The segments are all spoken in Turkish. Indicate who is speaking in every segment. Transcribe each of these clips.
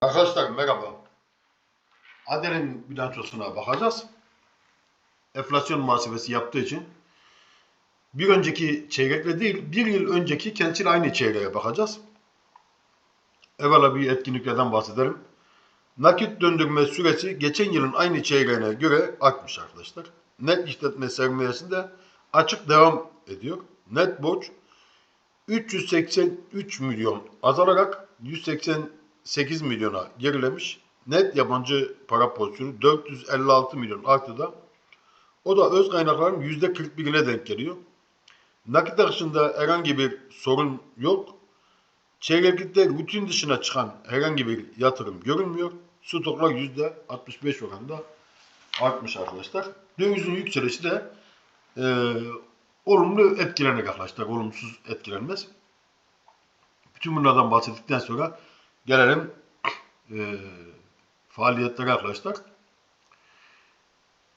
Speaker 1: Arkadaşlar merhaba. Adel'in bilançosuna bakacağız. Enflasyon muhasebesi yaptığı için bir önceki çeyrekle değil, bir yıl önceki kendisiyle aynı çeyreğe bakacağız. Evvela bir etkinliklerden bahsedelim. Nakit döndürme süresi geçen yılın aynı çeyreğine göre artmış arkadaşlar. Net işletme sermayesinde açık devam ediyor. Net borç 383 milyon azalarak 188 milyona gerilemiş. Net yabancı para pozisyonu 456 milyon artıda. O da öz kaynakların %41'ine denk geliyor. Nakit akışında herhangi bir sorun yok. Çeyreklikte rutin dışına çıkan herhangi bir yatırım görünmüyor. Stoklar %65 oranında artmış arkadaşlar. Dövizin yükselişi de e, olumlu etkilenir arkadaşlar. Olumsuz etkilenmez. Bütün bunlardan bahsettikten sonra gelelim e, faaliyetlere arkadaşlar.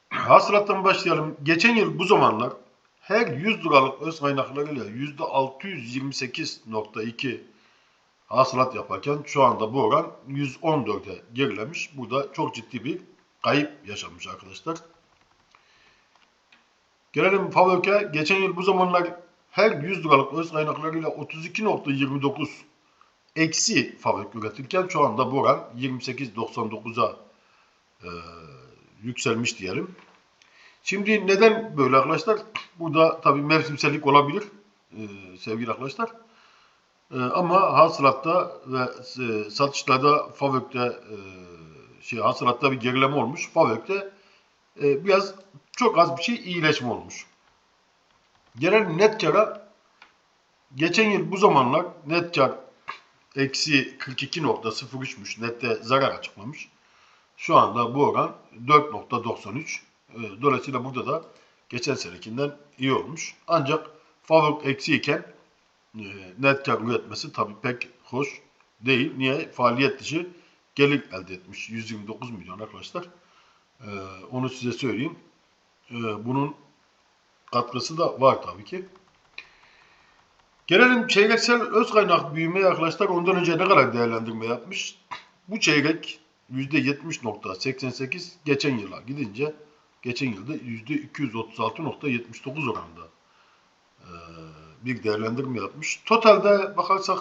Speaker 1: Hasılattan başlayalım. Geçen yıl bu zamanlar her 100 liralık öz kaynaklarıyla %628.2 hasılat yaparken şu anda bu oran 114'e gerilemiş. Burada çok ciddi bir kayıp yaşanmış arkadaşlar. Gelelim FAVÖK'e. Geçen yıl bu zamanlar her 100 liralık öz kaynaklarıyla 32.29 eksi FAVÖK üretirken şu anda bu oran 28.99'a e, yükselmiş diyelim. Şimdi neden böyle arkadaşlar? Burada tabii mevsimsellik olabilir e, sevgili arkadaşlar. E, ama hasılatta ve e, satışlarda FAVÖK'te e, şey hasılatta bir gerileme olmuş. FAVÖK'te e, biraz çok az bir şey iyileşme olmuş. Genel net kara geçen yıl bu zamanlar net kar eksi 42.03'müş. Nette zarar açıklamış. Şu anda bu oran 4.93. E, Dolayısıyla burada da geçen senekinden iyi olmuş. Ancak FAVÖK eksi iken e, net kar üretmesi tabii pek hoş değil. Niye? Faaliyet dışı gelir elde etmiş. 129 milyon arkadaşlar. E, Onu size söyleyeyim. E, Bunun katkısı da var tabii ki. Gelelim çeyreksel öz kaynak büyümeye arkadaşlar ondan önce ne kadar değerlendirme yapmış? Bu çeyrek %70.88 geçen yıla gidince geçen yılda %236.79 oranında e, bir değerlendirme yapmış. Totalde bakarsak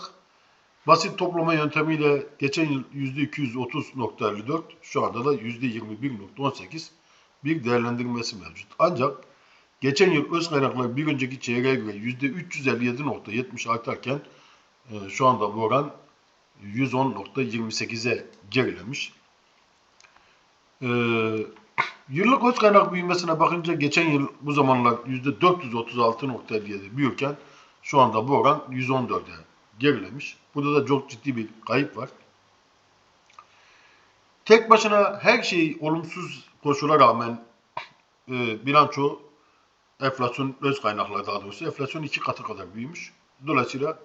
Speaker 1: basit toplama yöntemiyle geçen yıl %230.54 şu anda da %21.18 bir değerlendirmesi mevcut. Ancak geçen yıl öz kaynaklar bir önceki çeyreğe göre %357.70 artarken e, şu anda bu oran 110.28'e gerilemiş. E, yıllık öz kaynak büyümesine bakınca geçen yıl bu zamanlar %436.57 büyürken şu anda bu oran 114'e gerilemiş. Burada da çok ciddi bir kayıp var. Tek başına her şey olumsuz koşula rağmen e, bilanço enflasyon öz kaynakları daha doğrusu enflasyon iki katı kadar büyümüş. Dolayısıyla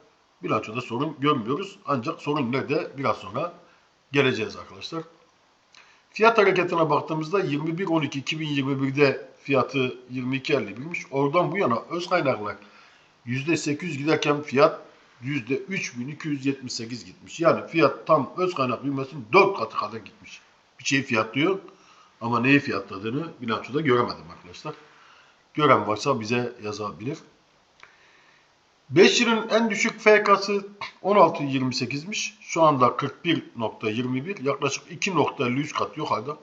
Speaker 1: bilançoda sorun görmüyoruz. Ancak sorun nerede biraz sonra geleceğiz arkadaşlar. Fiyat hareketine baktığımızda 21.12.2021'de fiyatı 22.51'miş. Oradan bu yana öz kaynaklar %800 giderken fiyat %3278 gitmiş. Yani fiyat tam öz kaynak büyümesinin 4 katı kadar gitmiş. Bir şeyi fiyatlıyor ama neyi fiyatladığını bilançoda göremedim arkadaşlar. Gören varsa bize yazabilir. 5 yılın en düşük FK'sı 16.28'miş. Şu anda 41.21. Yaklaşık 2.53 kat yukarıda.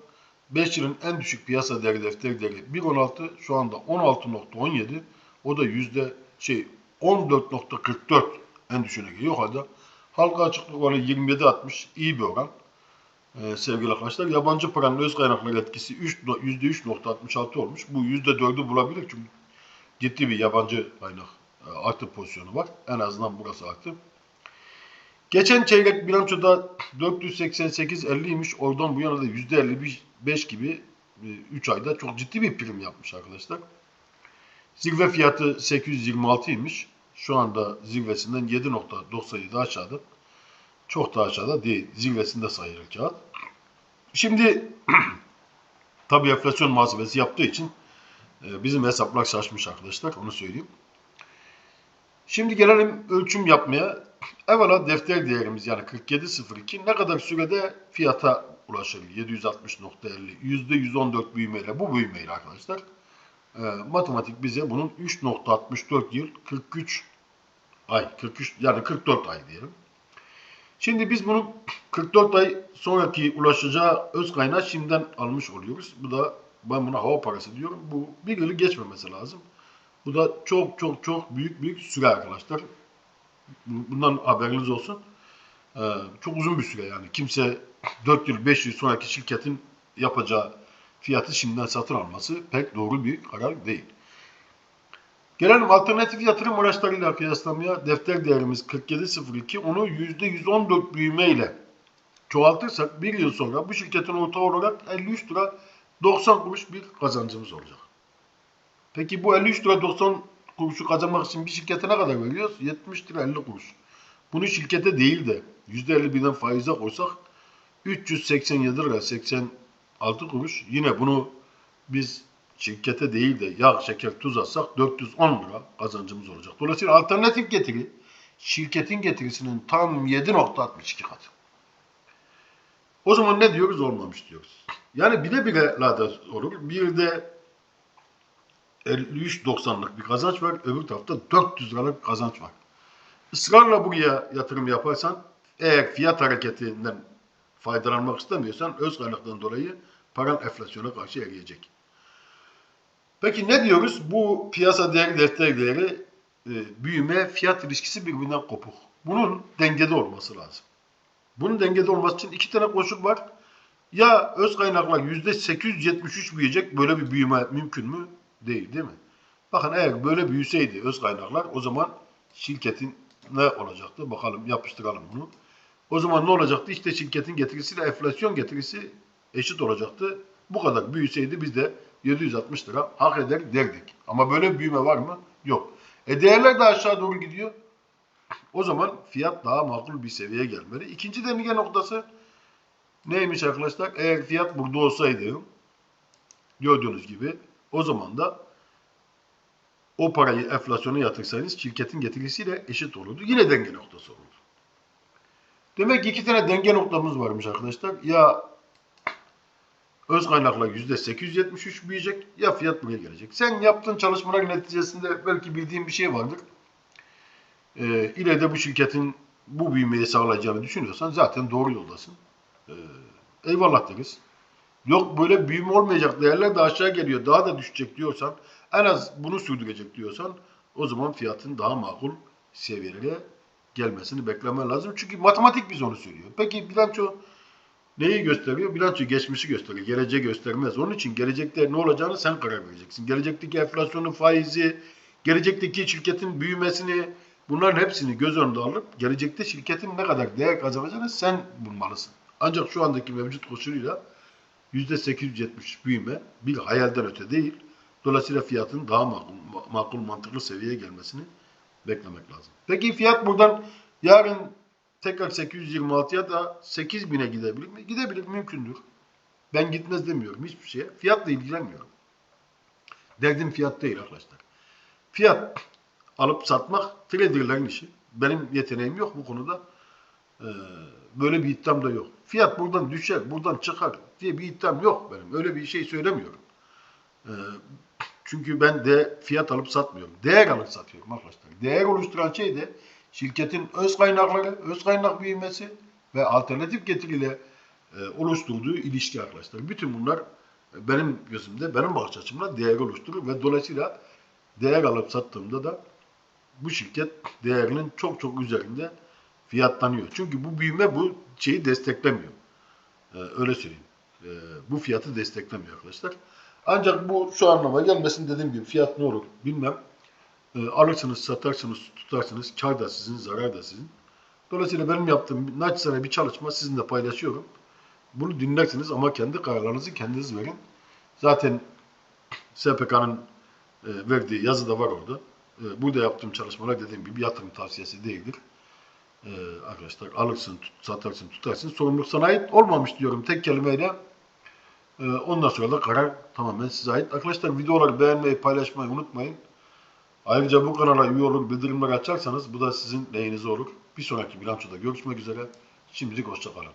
Speaker 1: 5 yılın en düşük piyasa değeri defter değeri 1.16. Şu anda 16.17. O da yüzde şey 14.44 en düşüğüne geliyor yukarıda. Halka açıklık oranı 27.60. iyi bir oran. Ee, sevgili arkadaşlar. Yabancı paranın öz kaynakları etkisi 3, %3.66 olmuş. Bu %4'ü bulabilir çünkü ciddi bir yabancı kaynak e, artı pozisyonu var. En azından burası artı. Geçen çeyrek bilançoda 488.50'ymiş. Oradan bu yana da %55 gibi 3 ayda çok ciddi bir prim yapmış arkadaşlar. Zirve fiyatı 826'ymış. Şu anda zirvesinden 7.97 aşağıda. Çok da aşağıda değil. Zirvesinde sayılır kağıt. Şimdi tabi enflasyon muhasebesi yaptığı için e, bizim hesaplar şaşmış arkadaşlar. Onu söyleyeyim. Şimdi gelelim ölçüm yapmaya. evvela defter değerimiz yani 47.02 ne kadar sürede fiyata ulaşır? 760.50 %114 büyümeyle bu büyümeyle arkadaşlar. e, matematik bize bunun 3.64 yıl 43 ay 43 yani 44 ay diyelim. Şimdi biz bunu 44 ay sonraki ulaşacağı öz kaynağı şimdiden almış oluyoruz. Bu da ben buna hava parası diyorum. Bu bir yılı geçmemesi lazım. Bu da çok çok çok büyük büyük süre arkadaşlar. Bundan haberiniz olsun. Ee, çok uzun bir süre yani. Kimse 4 yıl 5 yıl sonraki şirketin yapacağı fiyatı şimdiden satın alması pek doğru bir karar değil. Gelelim alternatif yatırım araçlarıyla kıyaslamaya. Defter değerimiz 47.02. Onu %114 büyümeyle çoğaltırsak bir yıl sonra bu şirketin ortağı olarak 53 lira 90 kuruş bir kazancımız olacak. Peki bu 53 lira 90 kuruşu kazanmak için bir şirkete ne kadar veriyoruz? 70 lira 50 kuruş. Bunu şirkete değil de %51'den faize koysak 387 lira 86 kuruş. Yine bunu biz şirkete değil de yağ, şeker, tuz atsak 410 lira kazancımız olacak. Dolayısıyla alternatif getiri şirketin getirisinin tam 7.62 katı. O zaman ne diyoruz? Olmamış diyoruz. Yani bile bile lada olur. Bir de 53.90'lık bir kazanç var. Öbür tarafta 400 liralık kazanç var. Israrla buraya yatırım yaparsan eğer fiyat hareketinden faydalanmak istemiyorsan öz kaynaktan dolayı paran enflasyona karşı eriyecek. Peki ne diyoruz? Bu piyasa değeri, defter değeri, e, büyüme, fiyat ilişkisi birbirinden kopuk. Bunun dengede olması lazım. Bunun dengede olması için iki tane koşul var. Ya öz kaynaklar %873 büyüyecek, böyle bir büyüme mümkün mü? Değil değil mi? Bakın eğer böyle büyüseydi öz kaynaklar o zaman şirketin ne olacaktı? Bakalım yapıştıralım bunu. O zaman ne olacaktı? İşte şirketin getirisiyle enflasyon getirisi eşit olacaktı. Bu kadar büyüseydi biz de 760 lira hak eder derdik. Ama böyle bir büyüme var mı? Yok. E değerler de aşağı doğru gidiyor. O zaman fiyat daha makul bir seviyeye gelmeli. İkinci denge noktası neymiş arkadaşlar? Eğer fiyat burada olsaydı gördüğünüz gibi o zaman da o parayı enflasyona yatırsanız şirketin getirisiyle eşit olurdu. Yine denge noktası olurdu. Demek ki iki tane denge noktamız varmış arkadaşlar. Ya öz kaynakla %873 büyüyecek ya fiyat buraya gelecek. Sen yaptığın çalışmalar neticesinde belki bildiğin bir şey vardır. Ee, ileride bu şirketin bu büyümeyi sağlayacağını düşünüyorsan zaten doğru yoldasın. Ee, eyvallah deriz. Yok böyle büyüme olmayacak değerler de aşağı geliyor daha da düşecek diyorsan en az bunu sürdürecek diyorsan o zaman fiyatın daha makul seviyelere gelmesini beklemen lazım. Çünkü matematik biz onu söylüyor. Peki bilanço neyi gösteriyor? Bilanço geçmişi gösteriyor. Geleceği göstermez. Onun için gelecekte ne olacağını sen karar vereceksin. Gelecekteki enflasyonun faizi, gelecekteki şirketin büyümesini bunların hepsini göz önünde alıp gelecekte şirketin ne kadar değer kazanacağını sen bulmalısın. Ancak şu andaki mevcut koşuluyla %870 büyüme bir hayalden öte değil. Dolayısıyla fiyatın daha makul, makul mantıklı seviyeye gelmesini beklemek lazım. Peki fiyat buradan yarın tekrar 826'ya da 8000'e gidebilir mi? Gidebilir, mümkündür. Ben gitmez demiyorum hiçbir şeye. Fiyatla ilgilenmiyorum. Derdim fiyat değil arkadaşlar. Fiyat alıp satmak traderlerin işi. Benim yeteneğim yok bu konuda. Ee, böyle bir iddiam da yok. Fiyat buradan düşer, buradan çıkar diye bir iddiam yok benim. Öyle bir şey söylemiyorum. Ee, çünkü ben de fiyat alıp satmıyorum. Değer alıp satıyorum arkadaşlar. Değer oluşturan şey de şirketin öz kaynakları, öz kaynak büyümesi ve alternatif getiriyle e, oluşturduğu ilişki arkadaşlar. Bütün bunlar e, benim gözümde, benim bakış açımda değer oluşturur ve dolayısıyla değer alıp sattığımda da bu şirket değerinin çok çok üzerinde fiyatlanıyor. Çünkü bu büyüme bu şeyi desteklemiyor. Ee, öyle söyleyeyim. Ee, bu fiyatı desteklemiyor arkadaşlar. Ancak bu şu anlama gelmesin dediğim gibi fiyat ne olur bilmem. Ee, alırsınız, satarsınız, tutarsınız. Kar da sizin, zarar da sizin. Dolayısıyla benim yaptığım naçizane bir çalışma sizinle paylaşıyorum. Bunu dinlersiniz ama kendi kararlarınızı kendiniz verin. Zaten SPK'nın e, verdiği yazı da var orada. E, burada yaptığım çalışmalar dediğim gibi yatırım tavsiyesi değildir. E, arkadaşlar alırsın, satarsın, tutarsın. Sorumluluk sana ait olmamış diyorum tek kelimeyle. E, ondan sonra da karar tamamen size ait. Arkadaşlar videoları beğenmeyi, paylaşmayı unutmayın. Ayrıca bu kanala üye olur, bildirimleri açarsanız bu da sizin lehinize olur. Bir sonraki bilançoda görüşmek üzere. Şimdilik hoşçakalın.